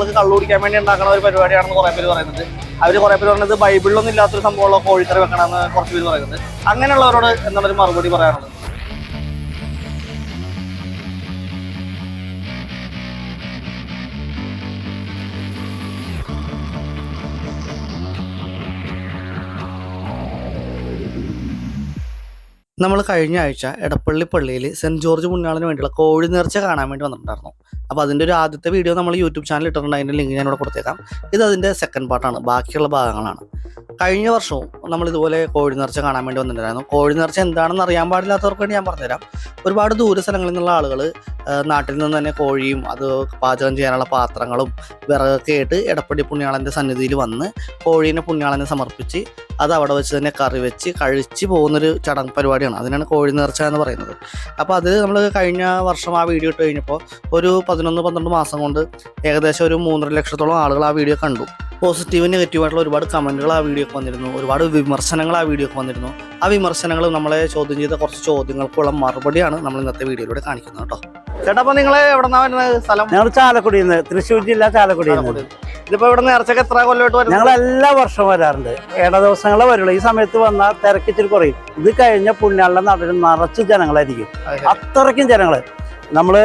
ആളുകൾക്ക് കള്ളു കുടിക്കാൻ വേണ്ടി ഉണ്ടാക്കുന്ന ഒരു പരിപാടിയാണെന്ന് കുറെ പേര് പറയുന്നത് അവർ കുറെ പേര് പറയുന്നത് ബൈബിളിലൊന്നും ഇല്ലാത്തൊരു സംഭവമുള്ള കോഴിക്കറി വെക്കണമെന്ന് കുറച്ച് പേര് പറയുന്നത് അങ്ങനെയുള്ളവരോട് എന്നുള്ളൊരു മറുപടി പറയാനുള്ളത്. നമ്മൾ കഴിഞ്ഞ ആഴ്ച എടപ്പള്ളി പള്ളിയിൽ സെന്റ് ജോർജ് പുണ്യാളിന് വേണ്ടിയുള്ള കോഴി നേർച്ച കാണാൻ വേണ്ടി വന്നിട്ടുണ്ടായിരുന്നു. അപ്പോൾ അതിന്റെ ഒരു ആദ്യത്തെ വീഡിയോ നമ്മൾ യൂട്യൂബ് ചാനൽ ഇട്ടിട്ടുണ്ട്. അതിന്റെ ലിങ്ക് ഞാനിവിടെ കൊടുത്തേക്കാം. ഇത് അതിന്റെ സെക്കൻഡ് പാർട്ടാണ് ബാക്കിയുള്ള ഭാഗങ്ങളാണ്. കഴിഞ്ഞ വർഷവും നമ്മൾ ഇതുപോലെ കോഴി നേർച്ച കാണാൻ വേണ്ടി വന്നിട്ടുണ്ടായിരുന്നു. കോഴി നേർച്ച എന്താണെന്ന് അറിയാൻ പാടില്ലാത്തവർക്ക് വേണ്ടി ഞാൻ പറഞ്ഞുതരാം. ഒരുപാട് ദൂര സ്ഥലങ്ങളിൽ നിന്നുള്ള ആളുകൾ നാട്ടിൽ നിന്ന് തന്നെ കോഴിയും അത് പാചകം ചെയ്യാനുള്ള പാത്രങ്ങളും വിറകൊക്കെ ആയിട്ട് എടപ്പള്ളി പുണ്യാളന്റെ സന്നിധിയിൽ വന്ന് കോഴീനെ പുണ്യാളനെ സമർപ്പിച്ച് അത് അവിടെ വെച്ച് തന്നെ കറി വെച്ച് കഴിച്ച് പോകുന്നൊരു ചടങ്ങ് പരിപാടിയാണ്. അതിനാണ് കോഴി നേർച്ച എന്ന് പറയുന്നത്. അപ്പോൾ അത് നമ്മൾ കഴിഞ്ഞ വർഷം ആ വീഡിയോ ഇട്ട് കഴിഞ്ഞപ്പോൾ ഒരു പതിനൊന്ന് പന്ത്രണ്ട് മാസം കൊണ്ട് ഏകദേശം ഒരു മൂന്നര ലക്ഷത്തോളം ആളുകൾ ആ വീഡിയോ കണ്ടു. പോസിറ്റീവ് നെഗറ്റീവ് ആയിട്ടുള്ള ഒരുപാട് കമന്റുകൾ ആ വീഡിയോക്ക് വന്നിരുന്നു. ഒരുപാട് വിമർശനങ്ങൾ ആ വീഡിയോക്ക് വന്നിരുന്നു. ആ വിമർശനങ്ങൾ നമ്മളെ ചോദ്യം ചെയ്ത കുറച്ച് ചോദ്യങ്ങൾക്കുള്ള മറുപടിയാണ് നമ്മൾ ഇന്നത്തെ വീഡിയോയിലൂടെ കാണിക്കുന്നത് കേട്ടോ. ചേട്ടാ അപ്പോൾ നിങ്ങൾ എവിടെ വരുന്നത്? സ്ഥലം? ഞങ്ങൾ ചാലക്കുടിയിൽ നിന്ന് തൃശ്ശൂർ ജില്ല ചാലക്കുടി നിന്ന് ഇതിപ്പോ ഇവിടെ നേർച്ചക്ക് എത്ര കൊല്ലമായിട്ട് വരും ഞങ്ങൾ എല്ലാ വർഷവും വരാറുണ്ട്. ഏഴ ദിവസങ്ങളെ വരുള്ളൂ. ഈ സമയത്ത് വന്നാൽ തിരക്കിച്ചിരി കുറയും. ഇത് കഴിഞ്ഞ പുണ്യാളുടെ നാട്ടിൽ നിറച്ച് ജനങ്ങളായിരിക്കും. അത്രയ്ക്കും ജനങ്ങൾ നമ്മൾ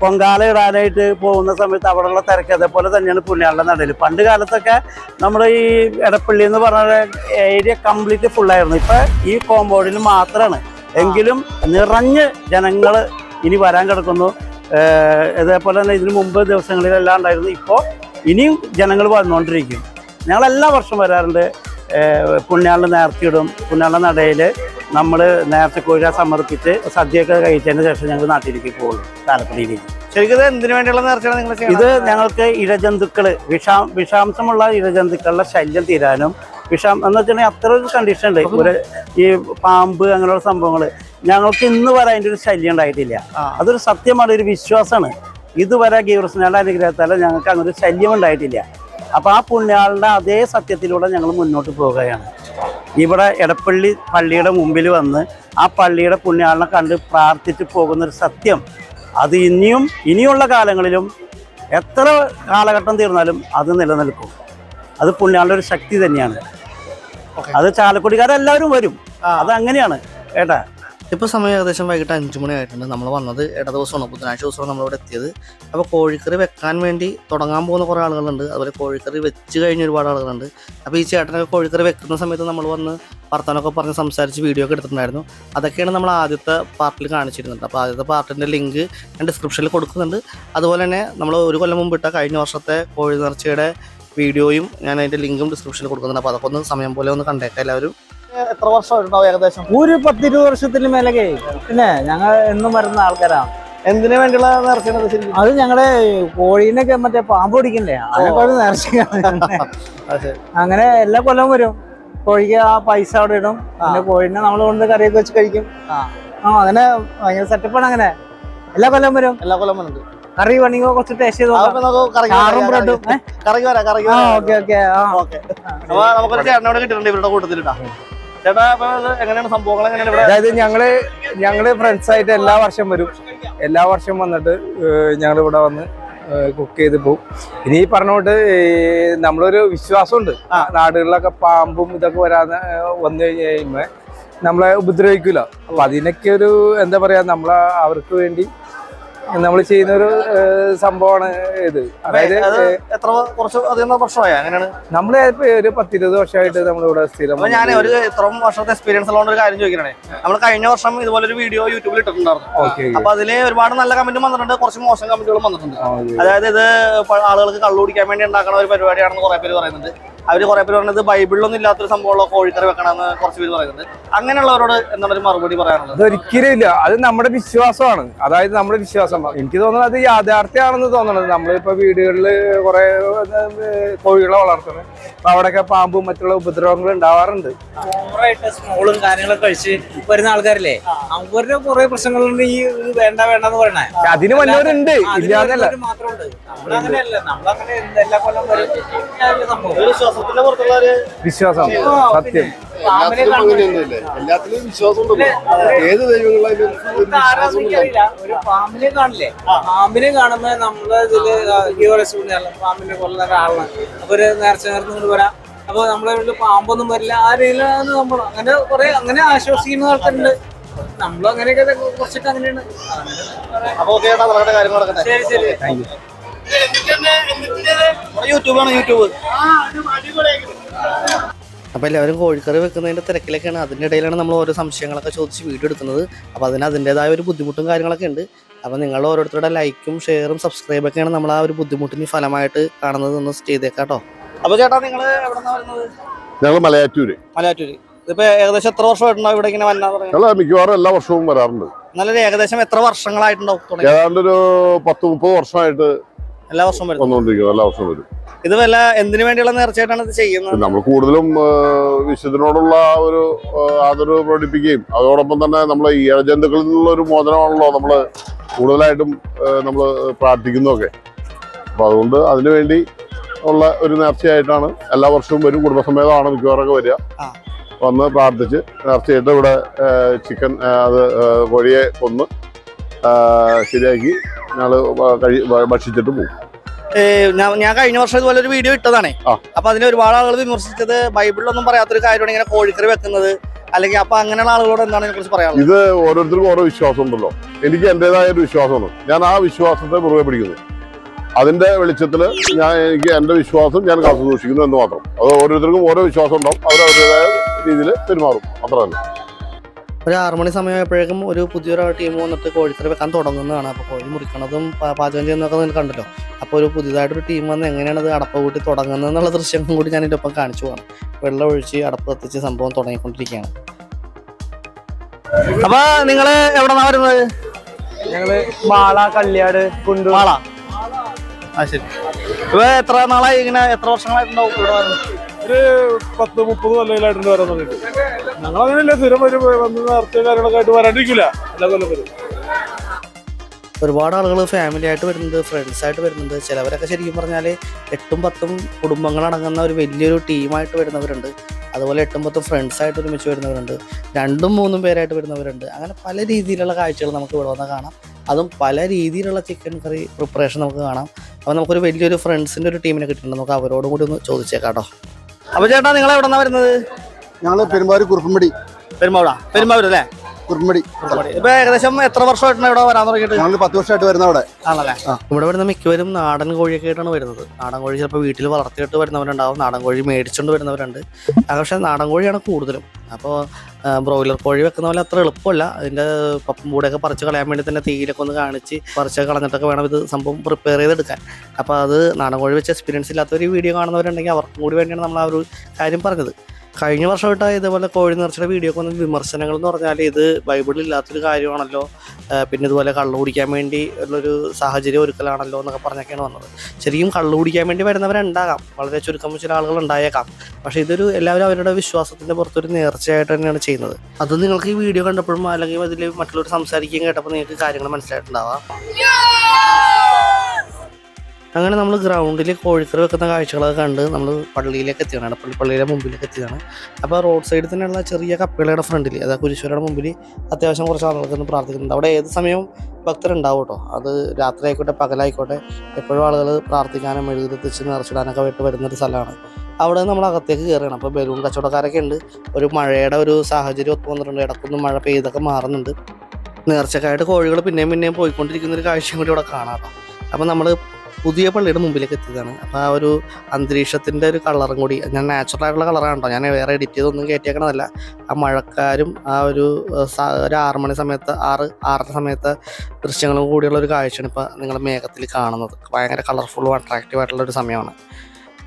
പൊങ്കാല ഇടാനായിട്ട് പോകുന്ന സമയത്ത് അവിടെയുള്ള തിരക്ക് അതേപോലെ തന്നെയാണ് പുണ്യാളുടെ നടയിൽ. പണ്ട് കാലത്തൊക്കെ നമ്മൾ ഈ എടപ്പള്ളി എന്ന് പറഞ്ഞ ഏരിയ കംപ്ലീറ്റ് ഫുള്ളായിരുന്നു ഇപ്പം ഈ കോമ്പൗണ്ടിൽ മാത്രമാണ് എങ്കിലും നിറഞ്ഞ് ജനങ്ങൾ ഇനി വരാൻ കിടക്കുന്നു. അതേപോലെ തന്നെ ഇതിനു മുമ്പ് ദിവസങ്ങളിലെല്ലാം ഉണ്ടായിരുന്നു. ഇപ്പോൾ ഇനിയും ജനങ്ങൾ വന്നുകൊണ്ടിരിക്കും. ഞങ്ങൾ എല്ലാ വർഷം വരാറുണ്ട് പുണ്യാളുടെ നേർത്തിയിടും. പുണ്യാളുടെ നടയിൽ നമ്മൾ നേരത്തെ കോഴ സമർപ്പിച്ച് സദ്യയൊക്കെ കഴിച്ചതിന് ശേഷം ഞങ്ങൾ നാട്ടിലേക്ക് പോകുള്ളൂ ചാലക്കുടിയിലേക്ക് ശരിക്കും എന്തിനു വേണ്ടിയുള്ള നേർച്ചയാണ് നിങ്ങൾ ഇത് ഞങ്ങൾക്ക് ഇഴജന്തുക്കൾ വിഷാ വിഷാംശമുള്ള ഇഴജന്തുക്കളുടെ ശല്യം തീരാനും വിഷാം എന്ന് വെച്ചിട്ടുണ്ടെങ്കിൽ അത്ര ഒരു കണ്ടീഷൻ ഉണ്ട്. ഒരു ഈ പാമ്പ് അങ്ങനെയുള്ള സംഭവങ്ങൾ ഞങ്ങൾക്ക് ഇന്ന് വരെ അതിന്റെ ഒരു ശല്യം ഉണ്ടായിട്ടില്ല. അതൊരു സത്യമാണ് ഒരു വിശ്വാസമാണ്. ഇതുവരെ ഗീവർസ്നയുടെ അനുഗ്രഹത്താൽ ഞങ്ങൾക്ക് അങ്ങനെ ഒരു ശല്യം ഉണ്ടായിട്ടില്ല. അപ്പോൾ ആ പുണ്യാളുടെ അതേ സത്യത്തിലൂടെ ഞങ്ങൾ മുന്നോട്ട് പോവുകയാണ് ഇവിടെ എടപ്പള്ളി പള്ളിയുടെ മുമ്പിൽ വന്ന് ആ പള്ളിയുടെ പുണ്യാളിനെ കണ്ട് പ്രാർത്ഥിച്ച് പോകുന്നൊരു സത്യം. അത് ഇനിയും ഇനിയുള്ള കാലങ്ങളിലും എത്ര കാലഘട്ടം തീർന്നാലും അത് നിലനിൽക്കും. അത് പുണ്യാളുടെ ഒരു ശക്തി തന്നെയാണ്. അത് ചാലക്കുടിക്കാരെല്ലാവരും വരും. അത് അങ്ങനെയാണ് ഏട്ടാ ഇപ്പോൾ സമയം ഏകദേശം വൈകിട്ട് അഞ്ച് മണി ആയിട്ടുണ്ട്. നമ്മൾ വന്നത് ഇട ദിവസമാണ് ബുധനാഴ്ച ദിവസമാണ് നമ്മളിവിടെ എത്തിയത്. അപ്പോൾ കോഴിക്കറി വെക്കാൻ വേണ്ടി തുടങ്ങാൻ പോകുന്ന കുറേ ആളുകളുണ്ട്. അതുപോലെ കോഴിക്കറി വെച്ച് കഴിഞ്ഞ ഒരുപാട് ആളുകളുണ്ട്. അപ്പോൾ ഈ ചേട്ടനൊക്കെ കോഴിക്കറി വെക്കുന്ന സമയത്ത് നമ്മൾ വന്ന് വർത്തമാനമൊക്കെ പറഞ്ഞ് സംസാരിച്ച് വീഡിയോ ഒക്കെ എടുത്തിട്ടുണ്ടായിരുന്നു. അതൊക്കെയാണ് നമ്മൾ ആദ്യത്തെ പാർട്ടിൽ കാണിച്ചിരുന്നത്. അപ്പോൾ ആദ്യത്തെ പാർട്ടിന്റെ ലിങ്ക് ഞാൻ ഡിസ്ക്രിപ്ഷനിൽ കൊടുക്കുന്നുണ്ട്. അതുപോലെ തന്നെ നമ്മൾ ഒരു കൊല്ലം മുമ്പ് ഇട്ട കഴിഞ്ഞ വർഷത്തെ കോഴി നേർച്ചയുടെ വീഡിയോയും ഞാൻ അതിന്റെ ലിങ്കും ഡിസ്ക്രിപ്ഷനിൽ കൊടുക്കുന്നുണ്ട്. അപ്പോൾ അതൊക്കെ ഒന്ന് സമയം പോലെ ഒന്ന് കണ്ടേക്കാം എല്ലാവരും. എത്ര വർഷമായിട്ടുണ്ടാവും ഏകദേശം? ഒരു പത്തിരുപത് വർഷത്തിന് മേലൊക്കെ. പിന്നെ ഞങ്ങൾ എന്നും വരുന്ന ആൾക്കാരാണ് എന്തിനു വേണ്ടിയുള്ള നേർച്ചയാണ് ശരിക്കും? അത് ഞങ്ങളെ കോഴീനൊക്കെ മറ്റേ പാമ്പ് പിടിക്കണ്ടേ അതിനെ ഒരു നേർച്ചയാണ്. അങ്ങനെ എല്ലാ കൊല്ലവും വരും. കോഴിക്ക് ആ പൈസ അവിടെ ഇടും. പിന്നെ കോഴിനെ നമ്മൾ കൊണ്ട് കറിയൊക്കെ വെച്ച് കഴിക്കും. ആ. അങ്ങനെ ഭയങ്കര സെറ്റപ്പാണ് അങ്ങനെ. എല്ലാ കൊല്ലം വരും. എല്ലാ കൊല്ലം വരുന്നുണ്ട് കറി വേണമെങ്കിൽ കുറച്ച് ടേസ്റ്റ് ചെയ്ത് കറി നമുക്ക് കറങ്ങി വരാം, കറി. കറങ്ങി- ഓക്കെ ഓക്കെ ചേട്ടനോട് കിട്ടിയിട്ടുണ്ട് ഇവരുടെ കൂട്ടത്തിലിട്ടാ. ചേട്ടാ എങ്ങനെയാണ്? സംഭവങ്ങൾ എങ്ങനെയാണ് ഇവിടെ? അതായത് ഞങ്ങൾ ഞങ്ങൾ ഫ്രണ്ട്സ് ആയിട്ട് എല്ലാ വർഷം വരും. എല്ലാ വർഷം വന്നിട്ട് ഞങ്ങൾ ഇവിടെ വന്ന് കുക്ക് ചെയ്ത് പോകും ഇനി ഈ പറഞ്ഞോട്ട് നമ്മളൊരു വിശ്വാസമുണ്ട്. നാടുകളിലൊക്കെ പാമ്പും ഇതൊക്കെ വരാന്ന് വന്നു കഴിഞ്ഞ് നമ്മളെ ഉപദ്രവിക്കൂല. അപ്പൊ അതിനൊക്കെ ഒരു എന്താ പറയാ നമ്മളെ അവർക്ക് വേണ്ടി നമ്മൾ ചെയ്യുന്ന ഒരു സംഭവമാണ് ഇത്. അതായത് അത് എത്ര കുറച്ച് അധികം വർഷമായി അങ്ങനെയാണ്? നമ്മൾ ഒരു പത്തിരുപത് വർഷമായിട്ട് നമ്മളിവിടെ സ്ഥിരം ഞാൻ ഒരു ഇത്രയും വർഷത്തെ എക്സ്പീരിയൻസ് ഉള്ള ഒരു കാര്യം ചോദിക്കണേ. നമ്മൾ കഴിഞ്ഞ വർഷം ഇതുപോലെ ഒരു വീഡിയോ യൂട്യൂബിൽ ഇട്ടിട്ടുണ്ടായിരുന്നു. അപ്പൊ അതിൽ ഒരുപാട് നല്ല കമന്റും വന്നിട്ടുണ്ട് കുറച്ച് മോശം കമന്റുകളും വന്നിട്ടുണ്ട്. അതായത് ഇത് ആളുകൾക്ക് കള്ളു കുടിക്കാൻ വേണ്ടി ഉണ്ടാക്കുന്ന ഒരു പരിപാടിയാണെന്ന് കുറെ പേര് പറയുന്നുണ്ട്. അവർ കുറെ പേര് പറഞ്ഞത് ബൈബിളിലൊന്നും ഇല്ലാത്തൊരു സംഭവമുള്ള കോഴിക്കറി വെക്കണമെന്ന് കുറച്ച് പേര് പറയുന്നുണ്ട്. അങ്ങനെയുള്ളവരോട് എന്താണ് ഒരു മറുപടി പറയാനുള്ളത്? അതൊരിക്കലും ഇല്ല. അത് നമ്മുടെ വിശ്വാസമാണ്. അതായത് നമ്മുടെ വിശ്വാസം. എനിക്ക് തോന്നുന്നത് അത് യാഥാർത്ഥ്യമാണെന്ന് തോന്നുന്നത്. നമ്മളിപ്പോ വീടുകളിൽ കുറെ കോഴികളെ വളർത്തുന്നത് അപ്പൊ അവിടെയൊക്കെ പാമ്പും മറ്റുള്ള ഉപദ്രവങ്ങൾ ഉണ്ടാവാറുണ്ട്. സ്മോളും കാര്യങ്ങളൊക്കെ കഴിച്ച് വരുന്ന ആൾക്കാരില്ലേ? അവരുടെ കുറെ പ്രശ്നങ്ങളുണ്ട് ഈ വേണ്ട വേണ്ട വേണ്ടെന്ന് പറയണേ. അതിന് വല്ലവരുണ്ട്. ഇല്ലാതല്ല മാത്രമുണ്ട് നമ്മളങ്ങനെയല്ല. നമ്മളങ്ങനെ എല്ലാ കൊല്ലം വരും. സംഭവം. വിശ്വാസം. സത്യം. പാമ്പിനെ എല്ലാത്തിലും വിശ്വാസം ഏത് ദൈവങ്ങളായാലും ഒരു പാമ്പിനെ കാണില്ലേ? പാമ്പിനെ കാണുമ്പോ നമ്മുടെ ഇതിൽ ഹീറോസ് പാമ്പിനെ കൊല്ലുന്ന ഒരാളാണ്. അപ്പൊ ഒരു നേർച്ച നേർന്ന് കൊണ്ട് വരാം. അപ്പൊ നമ്മളെ വീട്ടിൽ പാമ്പൊന്നും വരില്ല. ആ രീതിയിലാണ് നമ്മൾ അങ്ങനെ കുറെ അങ്ങനെ ആശ്വസിക്കുന്ന ആൾക്കാരുണ്ട്. നമ്മളും അങ്ങനെയൊക്കെ കുറച്ചൊക്കെ അങ്ങനെയാണ്. ശരി ശരി. താങ്ക് ചേട്ടാ യൂട്യൂബാണ് യൂട്യൂബ് അപ്പോൾ എല്ലാവരും കോഴിക്കറി വെക്കുന്നതിന്റെ തിരക്കിലൊക്കെയാണ്. അതിന്റെ ഇടയിലാണ് നമ്മൾ ഓരോ സംശയങ്ങളൊക്കെ ചോദിച്ച് വീഡിയോ എടുക്കുന്നത്. അപ്പോൾ അതിന് അതിന്റെതായ ഒരു ബുദ്ധിമുട്ടും കാര്യങ്ങളൊക്കെ ഉണ്ട്. അപ്പോൾ നിങ്ങൾ ഓരോരുത്തരുടെ ലൈക്കും ഷെയറും സബ്സ്ക്രൈബൊക്കെയാണ് നമ്മൾ ആ ഒരു ബുദ്ധിമുട്ടിന് ഫലമായിട്ട് കാണുന്നത് ഒന്ന് ചെയ്തേക്കാട്ടോ അപ്പോൾ ചേട്ടാ നിങ്ങൾ എവിടെ നിന്നാണ് വരുന്നത്? ഞങ്ങൾ മലയാറ്റൂര്. മലയാറ്റൂര്. ഇതിപ്പോൾ ഏകദേശം എത്ര വർഷമായിട്ടുണ്ടോ ഇവിടെ ഇങ്ങനെ വന്നാ മിക്കവാറും എല്ലാ വർഷവും വരാറുണ്ട്. എന്നാലും ഏകദേശം എത്ര വർഷങ്ങളായിട്ടുണ്ടാവും തുടങ്ങി? ഏതാണ്ട് ഒരു പത്ത് മുപ്പത് വർഷമായിട്ട് എല്ലാ വർഷവും വരും വന്നുകൊണ്ടിരിക്കുന്നത് എല്ലാ വർഷവും വരും. ഇത് വല്ല എന്തിനു വേണ്ടിയുള്ള നേർച്ചയായിട്ടാണ് ഇത് ചെയ്യുന്നത്? നമ്മൾ കൂടുതലും വിശുദ്ധനോടുള്ള ഒരു ആദരവ് പ്രകടിപ്പിക്കുകയും അതോടൊപ്പം തന്നെ നമ്മൾ ഈ ഇഴജന്തുക്കളിൽ നിന്നുള്ള ഒരു മോചനമാണല്ലോ നമ്മൾ കൂടുതലായിട്ടും നമ്മൾ പ്രാർത്ഥിക്കുന്നതൊക്കെ. അപ്പൊ അതുകൊണ്ട് അതിനു വേണ്ടി ഉള്ള ഒരു നേർച്ചയായിട്ടാണ് എല്ലാ വർഷവും വരും. കുടുംബസമേതമാണ് മിക്കവാറൊക്കെ വരിക. വന്ന് പ്രാർത്ഥിച്ച് നേർച്ചയായിട്ട് ഇവിടെ ചിക്കൻ അത് കോഴിയെ കൊന്ന് ശരിയാക്കി. ഞങ്ങൾ ഭക്ഷിച്ചിട്ട് പോകും ഞാൻ കഴിഞ്ഞ വർഷം ഇതുപോലെ ഒരു വീഡിയോ ഇട്ടതാണ്. അപ്പൊ അതിന് ഒരുപാട് ആളുകൾ വിമർശിച്ചത് ബൈബിളിലൊന്നും പറയാത്തൊരു കാര്യമാണ് ഇങ്ങനെ കോഴിക്കറി വെക്കുന്നത്. അല്ലെങ്കിൽ അപ്പൊ അങ്ങനെയുള്ള ആളുകളോട് എന്താണ് ഇതിനെ കുറിച്ച് പറയാനുള്ളത്? ഇത് ഓരോരുത്തർക്കും ഓരോ വിശ്വാസം ഉണ്ടല്ലോ. എനിക്ക് എന്റേതായ ഒരു വിശ്വാസമാണ് ഞാൻ ആ വിശ്വാസത്തെ മുറുകെ പിടിക്കുന്നു. അതിന്റെ വെളിച്ചത്തിൽ ഞാൻ എനിക്ക് എന്റെ വിശ്വാസം ഞാൻ കാത്തു സൂക്ഷിക്കുന്നു എന്ന് മാത്രം. അത് ഓരോരുത്തർക്കും ഓരോ വിശ്വാസം ഉണ്ടാവും. അവർ അവരുടേതായ രീതിയിൽ പെരുമാറും. അത്ര തന്നെ. ഒരു ആറു മണി സമയമായപ്പോഴേക്കും ഒരു പുതിയൊരു ടീം വന്നിട്ട് കോഴിക്കറി വെക്കാൻ തുടങ്ങുന്നതാണ്. അപ്പോൾ കോഴി മുറിക്കണതും പാചകം ചെയ്യുന്നതൊക്കെ നിങ്ങൾ കണ്ടല്ലോ. അപ്പോൾ ഒരു പുതിയതായിട്ടൊരു ടീം വന്ന് എങ്ങനെയാണ് അത് അടപ്പ കൂട്ടി തുടങ്ങുന്നത് എന്നുള്ള ദൃശ്യങ്ങളും കൂടി ഞാൻ ഇതിന്റെ ഒപ്പം കാണിച്ചു പോകണം വെള്ളം ഒഴിച്ച് അടപ്പ് കത്തിച്ച് സംഭവം തുടങ്ങിക്കൊണ്ടിരിക്കുകയാണ്. അപ്പൊ നിങ്ങൾ എവിടെ വരുന്നത്? ഞങ്ങൾ മാള കല്യാട് കുണ്ടു മാള. ആ ശരി. ഇപ്പൊ എത്ര നാളായി ഇങ്ങനെ എത്ര വർഷങ്ങളായിട്ടുണ്ടാവും ഇവിടെ വരുന്നത് ഒരു പത്ത് മുപ്പത് കൊല്ലമായിട്ടുണ്ട് വരാൻ തുടങ്ങിയിട്ട്. ഞങ്ങൾ അങ്ങനെയല്ല സ്ഥിരം വരും വന്ന് നിർത്തിയ കാര്യങ്ങളൊക്കെ ആയിട്ട് വരാണ്ടിരിക്കില്ല എല്ലാ കൊല്ലം വരും. ഒരുപാട് ആളുകൾ ഫാമിലി ആയിട്ട് വരുന്നുണ്ട് ഫ്രണ്ട്സ് ആയിട്ട് വരുന്നുണ്ട് ചിലവരൊക്കെ ശരിക്കും പറഞ്ഞാൽ എട്ടും പത്തും കുടുംബങ്ങൾ അടങ്ങുന്ന ഒരു വലിയൊരു ടീമായിട്ട് വരുന്നവരുണ്ട്. അതുപോലെ എട്ടും പത്തും ഫ്രണ്ട്സ് ആയിട്ട് ഒരുമിച്ച് വരുന്നവരുണ്ട്. രണ്ടും മൂന്നും പേരായിട്ട് വരുന്നവരുണ്ട്. അങ്ങനെ പല രീതിയിലുള്ള കാഴ്ചകൾ നമുക്ക് ഇവിടെ വന്ന് കാണാം. അതും പല രീതിയിലുള്ള ചിക്കൻ കറി പ്രിപ്പറേഷൻ നമുക്ക് കാണാം. അപ്പോൾ നമുക്കൊരു വലിയൊരു ഫ്രണ്ട്സിന്റെ ഒരു ടീമിനെ കിട്ടിയിട്ടുണ്ട്. നമുക്ക് അവരോടും കൂടി ഒന്ന് ചോദിച്ചേക്കാം കേട്ടോ. അപ്പോൾ ചേട്ടാ നിങ്ങൾ എവിടെ നിന്നാണ് വരുന്നത്? ഞങ്ങൾ പെരുമ്പാവൂർ കുറുപ്പുംപടി പെരുമ്പാവൂടാ പെരുമ്പാവൂർ അല്ലേ കുറുപ്പുംപടി ഇപ്പൊ ഏകദേശം എത്ര വർഷമായിട്ടാണ് ഇവിടെ വരാൻ തുടങ്ങിയിട്ട്? ഞങ്ങൾ പത്ത് വർഷമായിട്ട് വരുന്ന അവിടെ. ആണല്ലേ? ഇവിടെ വരുന്ന മിക്കവരും നാടൻ കോഴിയൊക്കെ ആയിട്ടാണ് വരുന്നത്. നാടൻ കോഴി ചിലപ്പോൾ വീട്ടിൽ വളർത്തിയിട്ട് വരുന്നവരുണ്ടാവും. നാടൻ കോഴി മേടിച്ചുകൊണ്ട് വരുന്നവരുണ്ട്. പക്ഷേ നാടൻ കോഴിയാണ് കൂടുതലും. അപ്പോൾ ബ്രോയിലർ കോഴി വെക്കുന്ന പോലെ അത്ര എളുപ്പമല്ല. അതിന്റെ പപ്പും കൂടെയൊക്കെ പറിച്ച് കളയാൻ വേണ്ടി തന്നെ തീയിലൊക്കെ ഒന്ന് കാണിച്ച് പറിച്ച് കളഞ്ഞിട്ടൊക്കെ വേണം ഇത് സംഭവം പ്രിപ്പയർ ചെയ്തെടുക്കാൻ. അപ്പോൾ അത് നാടൻ കോഴി വെച്ച് എക്സ്പീരിയൻസ് ഇല്ലാത്തൊരു വീഡിയോ കാണുന്നവരുണ്ടെങ്കിൽ അവർക്കും കൂടി വേണ്ടിയാണ് നമ്മൾ ആ ഒരു കാര്യം പറഞ്ഞത്. കഴിഞ്ഞ വർഷമായിട്ട് ഇതേപോലെ കോഴി നിറച്ചിയുടെ വീഡിയോ ഒക്കെ വന്ന വിമർശനങ്ങൾ എന്ന് പറഞ്ഞാൽ ഇത് ബൈബിളിൽ ഇല്ലാത്തൊരു കാര്യമാണല്ലോ. പിന്നെ ഇതുപോലെ കള്ളു കുടിക്കാൻ വേണ്ടി ഉള്ളൊരു സാഹചര്യം ഒരുക്കലാണല്ലോ എന്നൊക്കെ പറഞ്ഞൊക്കെയാണ് വന്നത്. ശരിക്കും കള്ളു കുടിക്കാൻ വേണ്ടി വരുന്നവരുണ്ടാകാം. വളരെ ചുരുക്കം ചില ആളുകൾ ഉണ്ടായേക്കാം. പക്ഷേ ഇതൊരു എല്ലാവരും അവരുടെ വിശ്വാസത്തിന്റെ പുറത്തൊരു നേർച്ചയായിട്ട് തന്നെയാണ് ചെയ്യുന്നത്. അത് നിങ്ങൾക്ക് ഈ വീഡിയോ കണ്ടപ്പോഴും അല്ലെങ്കിൽ അതിൽ മറ്റുള്ളവർ സംസാരിക്കുകയും കേട്ടപ്പോൾ നിങ്ങൾക്ക് കാര്യങ്ങൾ മനസ്സിലായിട്ടുണ്ടാവാം. അങ്ങനെ നമ്മൾ ഗ്രൗണ്ടിൽ കോഴിക്കറി വെക്കുന്ന കാഴ്ചകളൊക്കെ കണ്ട് നമ്മൾ പള്ളിയിലേക്ക് എത്തിയാണ് പള്ളി പള്ളിയുടെ മുമ്പിലേക്ക് എത്തിയതാണ്. അപ്പോൾ റോഡ് സൈഡിൽ തന്നെയുള്ള ചെറിയ കപ്പിളയുടെ ഫ്രണ്ടിൽ അതായത് കുരിശ്വരയുടെ മുമ്പിൽ അത്യാവശ്യം കുറച്ച് ആളുകൾക്ക് ഒന്ന് പ്രാർത്ഥിക്കുന്നുണ്ട്. അവിടെ ഏത് സമയവും ഭക്തരുണ്ടാവും കേട്ടോ. അത് രാത്രി ആയിക്കോട്ടെ പകലായിക്കോട്ടെ എപ്പോഴും ആളുകൾ പ്രാർത്ഥിക്കാനും മെഴുകുതിരിച്ച് നിറച്ചിടാനൊക്കെ ആയിട്ട് വരുന്നൊരു സ്ഥലമാണ്. അവിടെ നമ്മൾ അകത്തേക്ക് കയറുകയാണ് അപ്പോൾ ബലൂൺ കച്ചവടക്കാരൊക്കെ ഉണ്ട്. ഒരു മഴയുടെ ഒരു സാഹചര്യം ഒത്തു വന്നിട്ടുണ്ട്. ഇടക്കൊന്നും മഴ പെയ്തൊക്കെ മാറുന്നുണ്ട്. നേർച്ചക്കായിട്ട് കോഴികൾ പിന്നെയും പിന്നെയും പോയിക്കൊണ്ടിരിക്കുന്ന ഒരു കാഴ്ചയും കൂടി ഇവിടെ കാണാം അപ്പം അപ്പോൾ നമ്മൾ പുതിയ പള്ളിയുടെ മുമ്പിലേക്ക് എത്തിയതാണ് അപ്പോൾ ആ ഒരു അന്തരീക്ഷത്തിന്റെ ഒരു കളറും കൂടി ഞാൻ നാച്ചുറൽ ആയിട്ടുള്ള കളറാണ് കേട്ടോ. ഞാൻ വേറെ എഡിറ്റ് ചെയ്തൊന്നും കയറ്റിയേക്കണതല്ല ആ മഴക്കാരും ആ ഒരു ഒരു ആറ് മണി സമയത്ത് ആറ് ആറര സമയത്ത് ദൃശ്യങ്ങളും കൂടിയുള്ള ഒരു കാഴ്ചയാണ് ഇപ്പോൾ നിങ്ങൾ മേഘത്തിൽ കാണുന്നത്. ഭയങ്കര കളർഫുള്ളും അട്രാക്റ്റീവ് ആയിട്ടുള്ള ഒരു സമയമാണ്.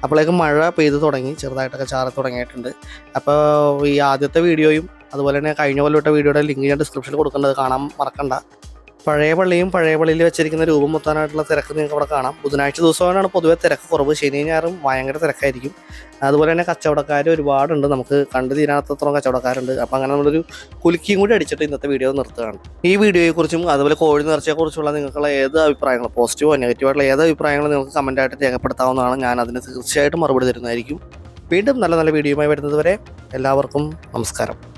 അപ്പോഴേക്കും മഴ പെയ്ത് തുടങ്ങി ചെറുതായിട്ടൊക്കെ ചാറി തുടങ്ങിയിട്ടുണ്ട്. അപ്പോൾ ഈ ആദ്യത്തെ വീഡിയോയും അതുപോലെ തന്നെ കഴിഞ്ഞ കൊല്ലം വീഡിയോയുടെ ലിങ്ക് ഞാൻ ഡിസ്ക്രിപ്ഷനിൽ കൊടുക്കേണ്ടത് കാണാൻ മറക്കണ്ട. പഴയ പള്ളിയും പഴയ പള്ളിയിൽ വെച്ചിരിക്കുന്ന രൂപം മുത്താനായിട്ടുള്ള തിരക്ക് നിങ്ങൾക്ക് അവിടെ കാണാം. ബുധനാഴ്ച ദിവസമാണ് പൊതുവെ തിരക്ക് കുറവ്. ശനി ഞായറും ഭയങ്കര തിരക്കായിരിക്കും. അതുപോലെ തന്നെ കച്ചവടക്കാർ ഒരുപാടുണ്ട്. നമുക്ക് കണ്ടു തീരാത്തത്രോം കച്ചവടക്കാരുണ്ട്. അപ്പം അങ്ങനെ നമ്മളൊരു കുലുക്കിയും കൂടി അടിച്ചിട്ട് ഇന്നത്തെ വീഡിയോ നിർത്തുകയാണ്. ഈ വീഡിയോയെക്കുറിച്ചും അതുപോലെ കോഴി നേർച്ചയെക്കുറിച്ചുള്ള നിങ്ങൾക്കുള്ള ഏത് അഭിപ്രായങ്ങൾ പോസിറ്റീവോ നെഗറ്റീവോ ആയിട്ടുള്ള ഏത് അഭിപ്രായങ്ങളും നിങ്ങൾക്ക് കമന്റായിട്ട് രേഖപ്പെടുത്താവുന്നതാണ് ഞാൻ അതിന് തീർച്ചയായിട്ടും മറുപടി തരുന്നതായിരിക്കും. വീണ്ടും നല്ല നല്ല വീഡിയോയുമായി വരുന്നതുവരെ എല്ലാവർക്കും നമസ്കാരം.